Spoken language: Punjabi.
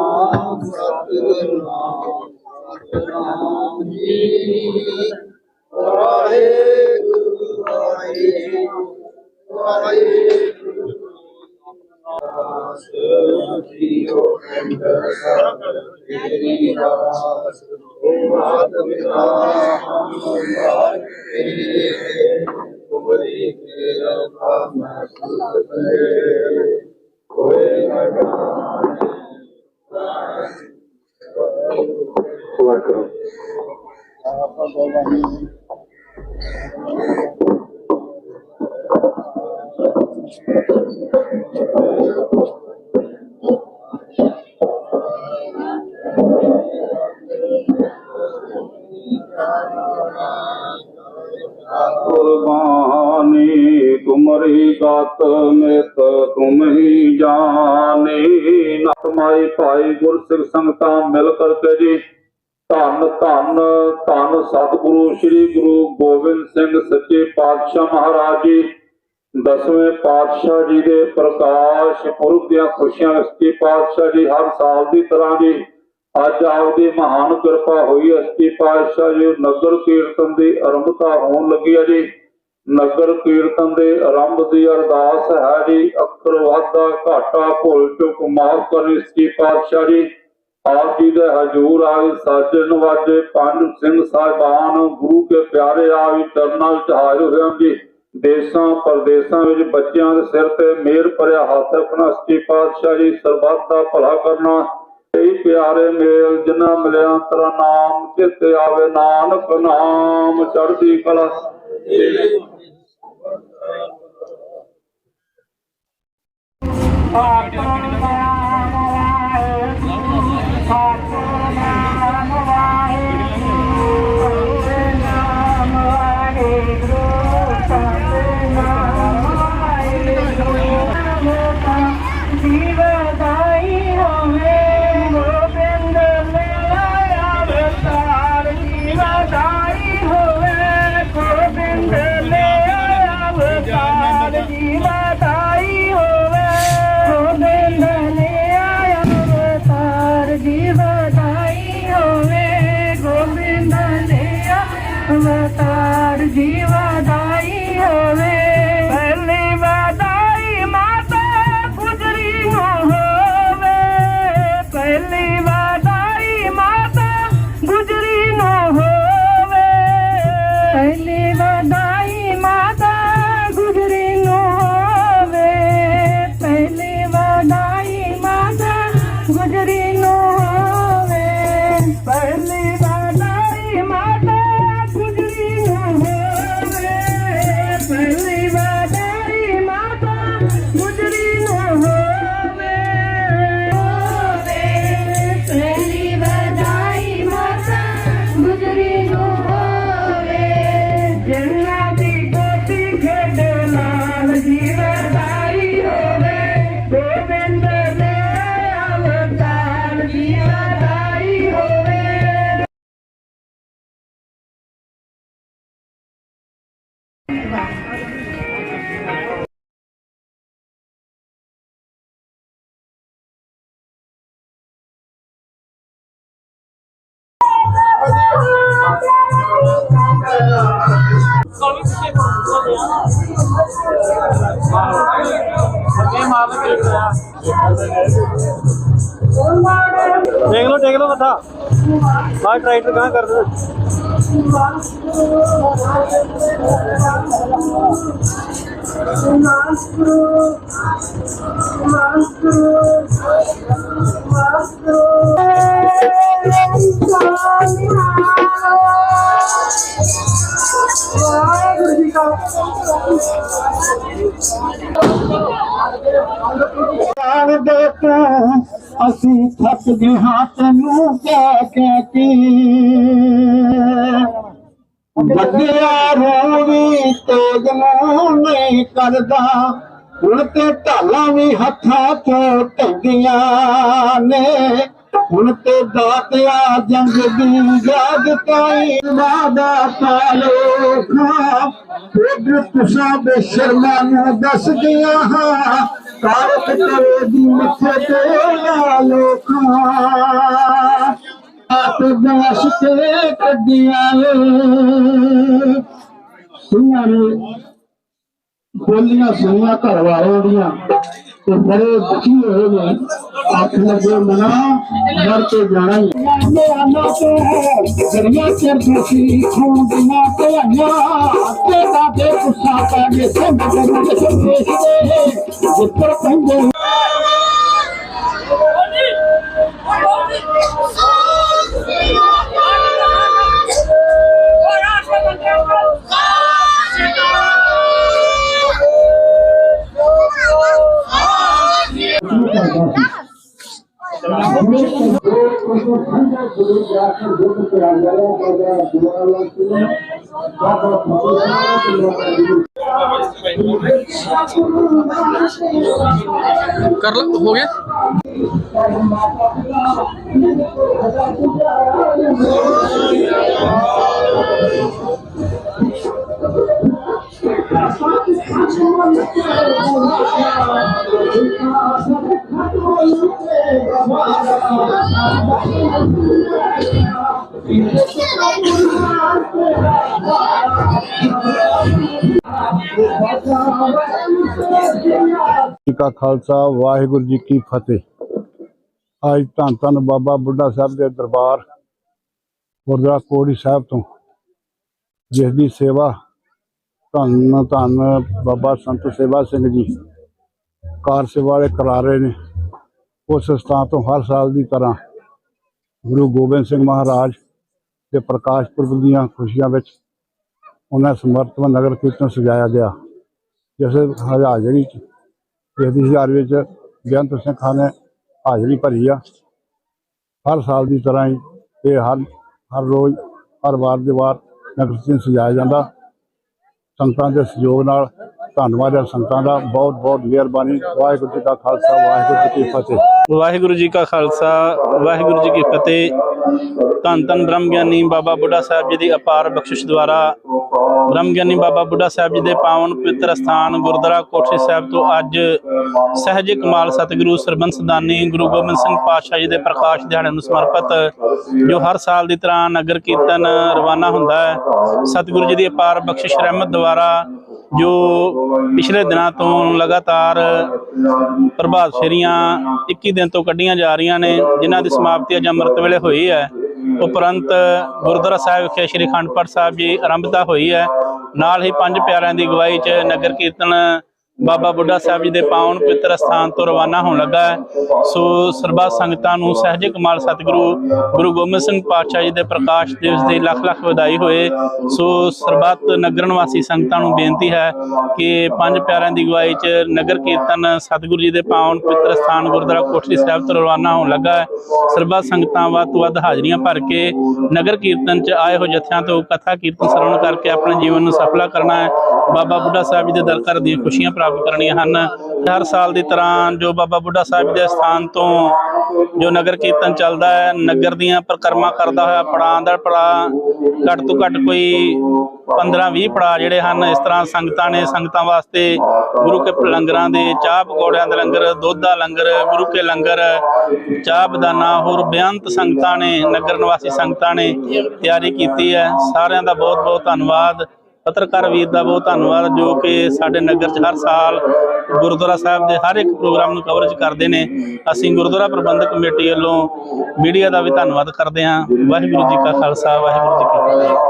ਸਤਨਾਮ ਸਤਨਾਮ ਸਤਨਾਮ ਜੀ ਵਾਹਿਗੁਰੂ ਵਾਹਿਗੁਰੂ ਵਾਹਿਗੁਰੂ ਜੀਓ ਅੰਦਰ ਸਭ ਤੇਰੀ ਰਾਸ ਓ ਆਤਮਿਕਾ ਹਮ ਬਾਰ ਤੇਰੀ ਕੁਬਰੀ ਕੇ ਰਖਾ ਮਸੂਦ ਬਨੇ ਕੋਈ ਨਾ ਵਾਹਿਗੁਰੂ Lacrão. Thank you. ਤੁਮਰੀ ਗਤ ਮਿਤ, ਤੁਮ ਹੀ ਜਾਣੀ। ਨਤਮਾਈ ਭਾਈ ਗੁਰਸਿੱਖ ਸੰਗਤਾਂ ਮਿਲ ਕਰਕੇ ਜੀ, ਧੰਨ ਧੰਨ ਧੰਨ ਸਤਿਗੁਰੂ ਸ੍ਰੀ ਗੁਰੂ ਗੋਬਿੰਦ ਸਿੰਘ ਸੱਚੇ ਪਾਤਸ਼ਾਹ ਮਹਾਰਾਜ ਜੀ। ਦਸਵੇਂ ਪਾਤਸ਼ਾਹ ਜੀ ਦੇ ਪ੍ਰਕਾਸ਼ ਪੁਰਬ ਦੀਆਂ ਖੁਸ਼ੀਆਂ ਵਿੱਚ ਸੱਚੇ ਪਾਤਸ਼ਾਹ ਜੀ ਹਰ ਸਾਲ ਦੀ ਤਰ੍ਹਾਂ ਜੀ। ਅੱਜ ਆਪਦੀ ਮਹਾਨ ਕਿਰਪਾ ਹੋਈ ਹੈ ਸੱਚੇ ਪਾਤਸ਼ਾਹ ਜੀ, ਨਗਰ ਕੀਰਤਨ ਦੀ ਆਰੰਭਤਾ ਹੋਣ ਲੱਗੀ ਹੈ ਜੀ। ਨਗਰ ਕੀਰਤਨ ਦੇ ਆਰੰਭ ਦੀ ਅਰਦਾਸ ਹੈ ਜੀ। ਅੱਖਰ ਵਾਧਾ ਘਾਟਾ ਭੁੱਲ ਚੁੱਕ ਮਾਫ ਕਰਨੀ ਸੱਚੇ ਪਾਤਸ਼ਾਹ ਜੀ। ਆਪ ਜੀ ਦੇ ਹਜੂਰ ਆਏ ਸਾਜਣ ਵਾਜੇ। ਪੰਜ ਸਿੰਘ ਸਾਹਿਬਾਨ, ਗੁਰੂ ਕੇ ਪਿਆਰੇ ਆਵੀ ਚਰਨਾਂ ਵਿੱਚ ਹਾਜ਼ਰ ਹੋਏ ਜੀ। ਦੇਸ਼ਾਂ ਪਰਦੇਸਾਂ ਵਿੱਚ ਬੱਚਿਆਂ ਦੇ ਸਿਰ ਤੇ ਮੇਰ ਭਰਿਆ ਹੱਥ ਰੱਖਣਾ ਸੱਚੇ ਪਾਤਸ਼ਾਹ ਜੀ। ਸਰਬੱਤ ਦਾ ਭਲਾ ਕਰਨਾ। ਕਈ ਪਿਆਰੇ ਮੇਲ ਜਿਨ੍ਹਾਂ ਮਿਲਿਆ ਤੇਰਾ ਨਾਮ ਚਿੱਤੇ ਆਵੇ ਨਾਨਕ ਨਾਮ। ਚੜ੍ਹਦੀ ਕਲਾ। Ba, ba, ba. Solicitation, ਦੇਖ ਲਓ ਦੇਖ ਲਓ ਮੱਥਾ। ਬਾਹਰ ਟਰੈਕਟਰ ਗਾਂ ਕਰ ਦੇ ਵਾਹਿਗੁਰੂ ਜੀ ਕਾ ਜਾਣ ਦੇ ਤੂੰ ਅਸੀਂ ਥੱਕ ਗਏ ਹਾਂ ਤੈਨੂੰ ਕਹਿ ਕਹਿ ਕੇ। ਵੱਡਿਆ ਰੋਵੀ ਤੇਜ ਨੂੰ ਨਹੀਂ ਕਰਦਾ, ਹੁਣ ਤੇ ਢਾਲਾਂ ਵੀ ਹੱਥਾਂ ਤੋਂ ਟੰਗੀਆਂ ਨੇ। ਹੁਣ ਤੇ ਦਾਤਿਆ ਜੰਗ ਦੀ ਯਾਦ ਤਾਈ ਵਾਦਾ ਪਾਲੋ ਖਾ ਫਿਰ ਤੁਸਾਂ ਬੇਸ਼ਰਮਾਂ ਨੂੰ ਦੱਸ ਗਿਆ ਹਾਂ। ते लोक आप गैस ते कॾहिं नोलियां सुहियां घर वारे ਬੋਲੀਆਂ ਸੁਣੀਆਂ ਘਰ ਵਾਲਿਆਂ ਦੀਆਂ ਤੇ ਬੜੇ ਦੁਖੀ ਹੋਏ ਨੇ। ਅੱਖ ਲੱਗੇ ਮਨਾ ਮਰ ਕੇ ਜਾਣਾ ਹੀ। ਮੇਰਾ ਨਾ ਤੇ ਗਰੀਆਂ ਚਿਰ ਸੀ ਖੂਨ ਦੀਆਂ ਤੇ ਆਈਆਂ ਤੇ कर लो हो गया ਜੀ ਕਾ ਖਾਲਸਾ, ਵਾਹਿਗੁਰੂ ਜੀ ਕੀ ਫਤਿਹ। ਅੱਜ ਧੰਨ ਧੰਨ ਬਾਬਾ ਬੁੱਢਾ ਸਾਹਿਬ ਦੇ ਦਰਬਾਰ, ਗੁਰਦੁਆਰਾ ਕੋੜੀ ਸਾਹਿਬ ਤੋਂ, ਜਿਸ ਦੀ ਸੇਵਾ ਧੰਨ ਧੰਨ ਬਾਬਾ ਸੰਤ ਸੇਵਾ ਸਿੰਘ ਜੀ, ਕਾਰ ਸੇਵਾ ਵਾਲੇ ਕਰਾ ਰਹੇ ਨੇ। ਉਸ ਸਥਾਨ ਤੋਂ ਹਰ ਸਾਲ ਦੀ ਤਰ੍ਹਾਂ ਗੁਰੂ ਗੋਬਿੰਦ ਸਿੰਘ ਮਹਾਰਾਜ ਦੇ ਪ੍ਰਕਾਸ਼ ਪੁਰਬ ਦੀਆਂ ਖੁਸ਼ੀਆਂ ਵਿੱਚ ਉਹਨਾਂ ਸਮਰਥ ਨਗਰ ਕੀਰਤਨ ਸਜਾਇਆ ਗਿਆ, ਜਿਸ ਹਾਜ਼ਰੀ ਚ ਇਸ ਦੀ ਹਜ਼ਾਰ ਵਿੱਚ ਬੇਅੰਤ ਸਿੰਘ ਖਾਨ ਨੇ ਹਾਜ਼ਰੀ ਭਰੀ ਆ। ਹਰ ਸਾਲ ਦੀ ਤਰ੍ਹਾਂ ਹੀ ਇਹ ਹਰ ਹਰ ਰੋਜ਼, ਹਰ ਵਾਰ ਦੇ ਵਾਰ ਨਗਰ ਕੀਰਤਨ ਸਜਾਇਆ ਜਾਂਦਾ। ਸੰਗਤਾਂ ਦੇ ਸਹਿਯੋਗ ਨਾਲ ਧੰਨਵਾਦ ਹੈ ਸੰਗਤਾਂ ਦਾ। ਬਹੁਤ ਬਹੁਤ ਮਿਹਰਬਾਨੀ। ਵਾਹਿਗੁਰੂ ਜੀ ਕਾ ਖਾਲਸਾ, ਵਾਹਿਗੁਰੂ ਜੀ ਕੀ ਫਤਿਹ। ਵਾਹਿਗੁਰੂ ਜੀ ਕਾ ਖਾਲਸਾ, ਵਾਹਿਗੁਰੂ ਜੀ ਕੀ ਫਤਿਹ। ਧੰਨ ਧੰਨ ਬ੍ਰਹਮ ਗਿਆਨੀ ਬਾਬਾ ਬੁੱਢਾ ਸਾਹਿਬ ਜੀ ਦੀ ਅਪਾਰ ਬਖਸ਼ਿਸ਼ ਦੁਆਰਾ ਬ੍ਰਹਮ ਗਿਆਨੀ ਬਾਬਾ ਬੁੱਢਾ ਸਾਹਿਬ ਜੀ ਦੇ ਪਾਵਨ ਪਵਿੱਤਰ ਸਥਾਨ ਗੁਰਦੁਆਰਾ ਕੋਠੀ ਸਾਹਿਬ ਤੋਂ ਅੱਜ ਸਹਿਜ ਕਮਾਲ ਸਤਿਗੁਰੂ ਸਰਬੰਸ ਦਾਨੀ ਗੁਰੂ ਗੋਬਿੰਦ ਸਿੰਘ ਪਾਤਸ਼ਾਹ ਜੀ ਦੇ ਪ੍ਰਕਾਸ਼ ਦਿਹਾੜੇ ਨੂੰ ਸਮਰਪਿਤ, ਜੋ ਹਰ ਸਾਲ ਦੀ ਤਰ੍ਹਾਂ ਨਗਰ ਕੀਰਤਨ ਰਵਾਨਾ ਹੁੰਦਾ ਹੈ। ਸਤਿਗੁਰੂ ਜੀ ਦੀ ਅਪਾਰ ਬਖਸ਼ਿਸ਼ ਰਹਿਮਤ ਦੁਆਰਾ ਜੋ ਪਿਛਲੇ ਦਿਨਾਂ ਤੋਂ ਲਗਾਤਾਰ ਪ੍ਰਭਾਤ ਫੇਰੀਆਂ 21 ਦਿਨ ਤੋਂ ਕੱਢੀਆਂ ਜਾ ਰਹੀਆਂ ਨੇ, ਜਿਨ੍ਹਾਂ ਦੀ ਸਮਾਪਤੀ ਅੱਜ ਅੰਮ੍ਰਿਤ ਵੇਲੇ ਹੋਈ ਹੈ। ਉਪਰੰਤ ਗੁਰਦੁਆਰਾ ਸਾਹਿਬ ਵਿਖੇ ਸ੍ਰੀ ਅਖੰਡ ਪਾਠ ਸਾਹਿਬ ਜੀ ਆਰੰਭਤਾ ਹੋਈ ਹੈ। ਨਾਲ ਹੀ ਪੰਜ ਪਿਆਰਿਆਂ ਦੀ ਅਗਵਾਈ 'ਚ ਨਗਰ ਕੀਰਤਨ ਬਾਬਾ ਬੁੱਢਾ ਸਾਹਿਬ ਜੀ ਦੇ ਪਾਵਨ ਪਵਿੱਤਰ ਸਥਾਨ ਤੋਂ ਰਵਾਨਾ ਹੋਣ ਲੱਗਾ ਹੈ। ਸੋ ਸਰਬੱਤ ਸੰਗਤਾਂ ਨੂੰ ਸਹਿਜ ਕਮਾਲ ਸਤਿਗੁਰੂ, ਗੁਰੂ ਗੋਬਿੰਦ ਸਿੰਘ ਪਾਤਸ਼ਾਹ ਜੀ ਦੇ ਪ੍ਰਕਾਸ਼ ਦਿਵਸ ਦੀ ਲੱਖ ਲੱਖ ਵਧਾਈ ਹੋਏ। ਸੋ ਸਰਬੱਤ ਨਗਰ ਨਿਵਾਸੀ ਸੰਗਤਾਂ ਨੂੰ ਬੇਨਤੀ ਹੈ ਕਿ ਪੰਜ ਪਿਆਰਿਆਂ ਦੀ ਅਗਵਾਈ 'ਚ ਨਗਰ ਕੀਰਤਨ ਸਤਿਗੁਰੂ ਜੀ ਦੇ ਪਾਵਨ ਪਵਿੱਤਰ ਸਥਾਨ ਗੁਰਦੁਆਰਾ ਕੋਠੜੀ ਸਾਹਿਬ ਤੋਂ ਰਵਾਨਾ ਹੋਣ ਲੱਗਾ ਹੈ। ਸਰਬੱਤ ਸੰਗਤਾਂ ਵੱਧ ਤੋਂ ਵੱਧ ਹਾਜ਼ਰੀਆਂ ਭਰ ਕੇ ਨਗਰ ਕੀਰਤਨ 'ਚ ਆਏ ਹੋ ਜਥਿਆਂ ਤੋਂ ਕਥਾ ਕੀਰਤਨ ਸਰਵਣ ਕਰਕੇ ਆਪਣੇ ਜੀਵਨ ਨੂੰ ਸਫਲਾ ਕਰਨਾ ਹੈ। ਬਾਬਾ ਬੁੱਢਾ ਸਾਹਿਬ ਜੀ ਦੇ ਦਰ ਘਰ ਦੀਆਂ ਖੁਸ਼ੀਆਂ ਪ੍ਰਾਪਤ ਕਰਨੀਆਂ ਹਨ। ਹਰ ਸਾਲ ਦੀ ਤਰ੍ਹਾਂ ਜੋ ਬਾਬਾ ਬੁੱਢਾ ਸਾਹਿਬ ਦੇ ਸਥਾਨ ਤੋਂ ਜੋ ਨਗਰ ਕੀਰਤਨ ਚੱਲਦਾ ਹੈ, ਨਗਰ ਦੀਆਂ ਪਰਿਕਰਮਾ ਕਰਦਾ ਹੋਇਆ ਪੜਾਂ ਦਾ ਪੜਾ ਘੱਟ ਤੋਂ ਘੱਟ ਕੋਈ 15-20 ਪੜਾ ਜਿਹੜੇ ਹਨ, ਇਸ ਤਰ੍ਹਾਂ ਸੰਗਤਾਂ ਨੇ ਸੰਗਤਾਂ ਵਾਸਤੇ ਗੁਰੂ ਕੇ ਲੰਗਰਾਂ ਦੇ ਚਾਹ ਪਕੌੜਿਆਂ ਦੇ ਲੰਗਰ, ਦੁੱਧ ਦਾ ਲੰਗਰ, ਗੁਰੂ ਕੇ ਲੰਗਰ, ਚਾਹ ਬਦਾਨਾ, ਹੋਰ ਬੇਅੰਤ ਸੰਗਤਾਂ ਨੇ, ਨਗਰ ਨਿਵਾਸੀ ਸੰਗਤਾਂ ਨੇ ਤਿਆਰੀ ਕੀਤੀ ਹੈ। ਸਾਰਿਆਂ ਦਾ ਬਹੁਤ ਬਹੁਤ ਧੰਨਵਾਦ। ਪੱਤਰਕਾਰ ਵੀਰ ਦਾ ਬਹੁਤ ਧੰਨਵਾਦ, ਜੋ ਕਿ ਸਾਡੇ ਨਗਰ 'ਚ ਹਰ ਸਾਲ ਗੁਰਦੁਆਰਾ ਸਾਹਿਬ ਦੇ ਹਰ ਇੱਕ ਪ੍ਰੋਗਰਾਮ ਨੂੰ ਕਵਰੇਜ ਕਰਦੇ ਨੇ। ਅਸੀਂ ਗੁਰਦੁਆਰਾ ਪ੍ਰਬੰਧਕ ਕਮੇਟੀ ਵੱਲੋਂ ਮੀਡੀਆ ਦਾ ਵੀ ਧੰਨਵਾਦ ਕਰਦੇ ਹਾਂ। ਵਾਹਿਗੁਰੂ ਜੀ ਕਾ ਖਾਲਸਾ, ਵਾਹਿਗੁਰੂ ਜੀ ਕੀ ਫਤਿਹ।